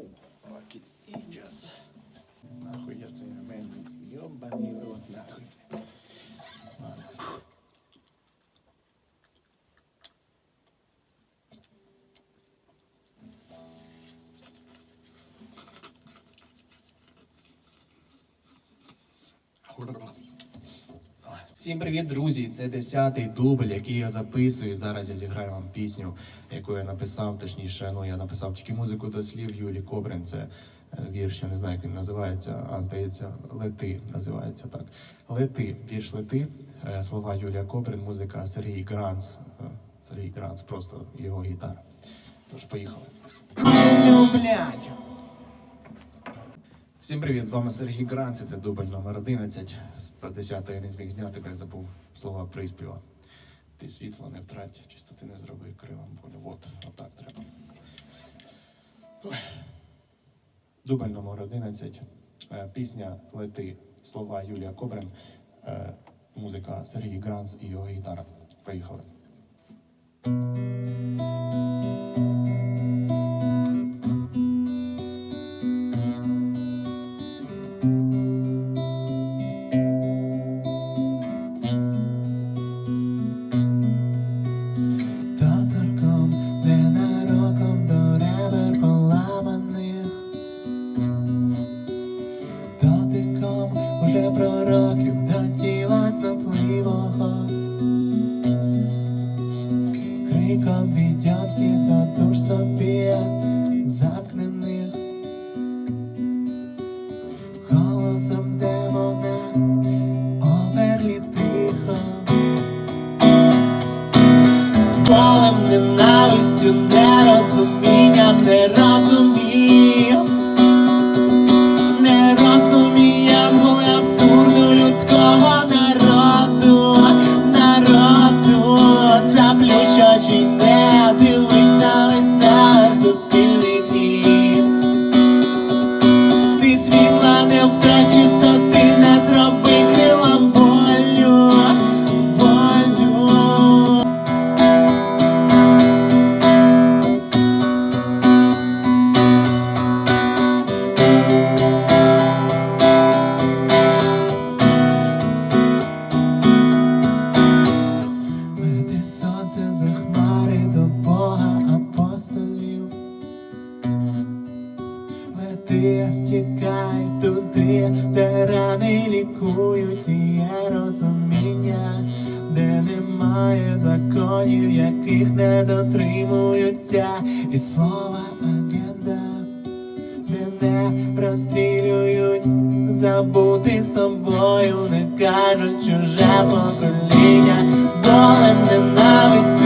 Ó, valakit így az. Na, hogy az olyan menjünk jobban indult, Всім привіт, друзі! Це десятий дубль, який я записую. Зараз я зіграю вам пісню, яку я написав. Точніше, ну я написав тільки музику до слів Юлі Кобрин. Це е, вірш, я не знаю, як він називається. А здається, лети називається так. Лети, вірш лети. Е, Слова Юлія Кобрин, музика Сергій Гранц. Е, Сергій Гранц, просто його гітара. Тож поїхали. Блядь! Всім привіт, з вами Сергій Гранц, це дубль номер 11. З 10-го я не зміг зняти, бо я забув слова приспіва. Ти світло не втрать, чистоти не зроби кривом болю. От, отак треба. Ой. Дубль номер 11. Е, Пісня Лети. Слова Юлія Кобрин. Е, Музика Сергій Гранц і його гітара. Поїхали. відьомських до душ собі Лети, тікай туди, де рани лікують, є розуміння, де немає законів, яких не дотримуються, і слова агенда, де не розстрілюють, забути собою, не кажуть чуже покоління, болем, ненавистю,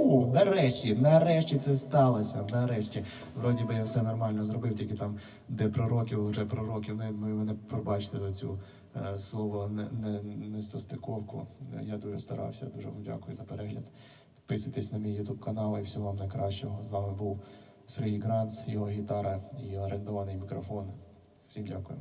У, нарешті, нарешті це сталося. Нарешті. Вроді би я все нормально зробив, тільки там, де пророків, вже пророків, не ви мене пробачте за цю е, слово не, не, не состиковку. Я дуже старався, дуже вам дякую за перегляд. Підписуйтесь на мій YouTube канал і всього вам найкращого. З вами був Сергій Гранц, його гітара і орендований мікрофон. Всім дякую.